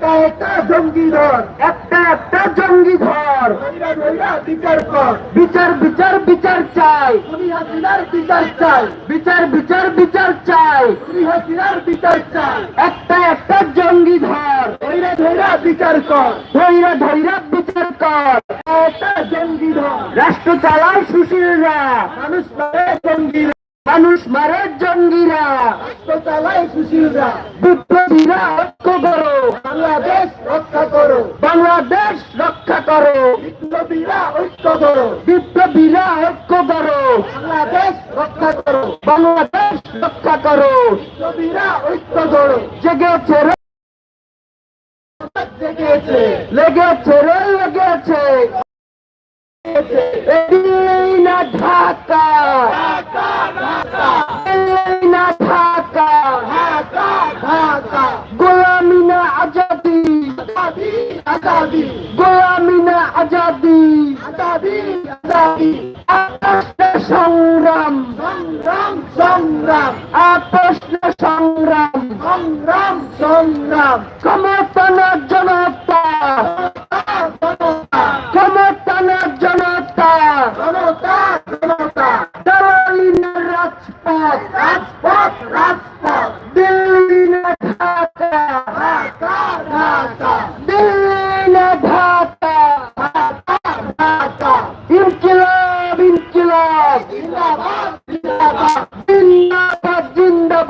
একটা একটা জঙ্গি ধর একটা একটা জঙ্গি ধর। বিচার কর। বিচার বিচার বিচার চাই। তুমি হাসিনার বিচার চাই। বিচার বিচার বিচার চাই। তুমি হাসিনার বিচার চাই। একটা একটা জঙ্গি ধর। ধৈরা ধৈরা বিচার কর। ধৈরা ধৈরা বিচার কর। একটা জঙ্গি ধর। রাষ্ট্র চালায় সুশীলরা। মানুষ মারে জঙ্গিরা। মানুষ মারে জঙ্গিরা। রাষ্ট্র চালায় সুশীলরা। বিপ্লবীরা রক্ষা করো। বাংলাদেশ রক্ষা করো। বিপ্লবীরা ঐক্য করো। বিপ্লবীরা ঐক্য করো। বাংলাদেশ রক্ষা করো। বাংলাদেশ রক্ষা করো। বিপ্লবীরা ঐক্য করো। জেগেছে জেগেছে। লেগেছে রে, লেগেছে। ঢাকা। আপোষে সংগ্রাম। সংগ্রাম সংগ্রাম। ক্ষমতা জনতা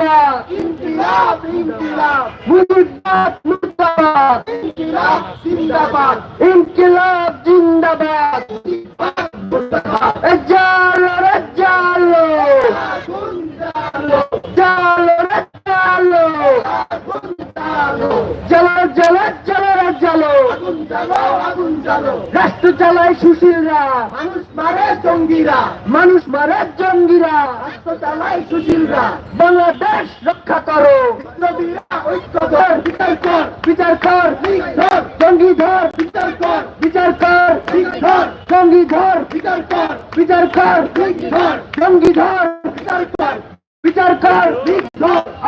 জিন্দাবাদ ইনকিলাব ইনকিলাব মুজিবাদ মুর্দাবাদ ইনকিলাব জিন্দাবাদ ইনকিলাব জিন্দাবাদ জালো জ্বালো আগুন জ্বালো রাষ্ট্র চালায় সুশীলরা। মানুষ মারে জঙ্গিরা। মানুষ মারে জঙ্গিরা। রাষ্ট্র চালায় সুশীলরা। বাংলাদেশ রক্ষা করো। বিপ্লবীরা ঐক্য ধর বিচার কর। বিচার কর। জঙ্গি ধর। বিচার কর। বিচার কর। জঙ্গি ধর। বিচার কর। বিচার কর। জঙ্গি ধর। বিচার কর। বিচার কর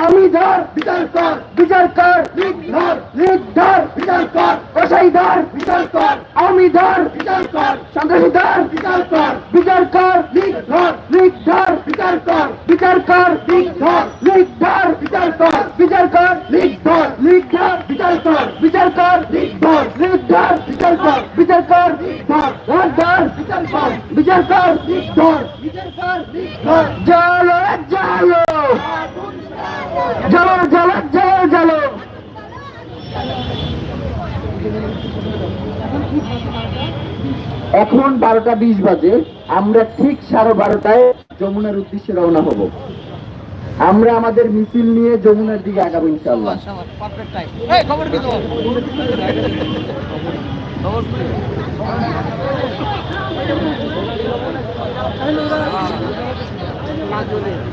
আমি ধর বিচার কর বিচার কর ঠিক ধর বিচার কর কসাই ধর বিচার কর আমি ধর বিচার কর সন্ত্রাসী ধর বিচার কর বিচার কর ঠিক ধর লিগ ধর বিচার কর বিচার কর ঠিক ধর লিগ ধর বিচার কর বিচার কর ঠিক ধর লিগ ধর বিচার কর বিচার কর ঠিক ধর লিগ ধর বিচার কর বিচার কর ধর ধর ধর বিচার কর বিচার কর ঠিক ধর জালো এখন বারোটা বিশ বাজে, আমরা ঠিক সাড়ে বারোটায় যমুনার উদ্দেশ্যে রওনা হব। আমরা আমাদের মিছিল নিয়ে যমুনার দিকে আগাবো ইনশাল্লাহ খবর তোমার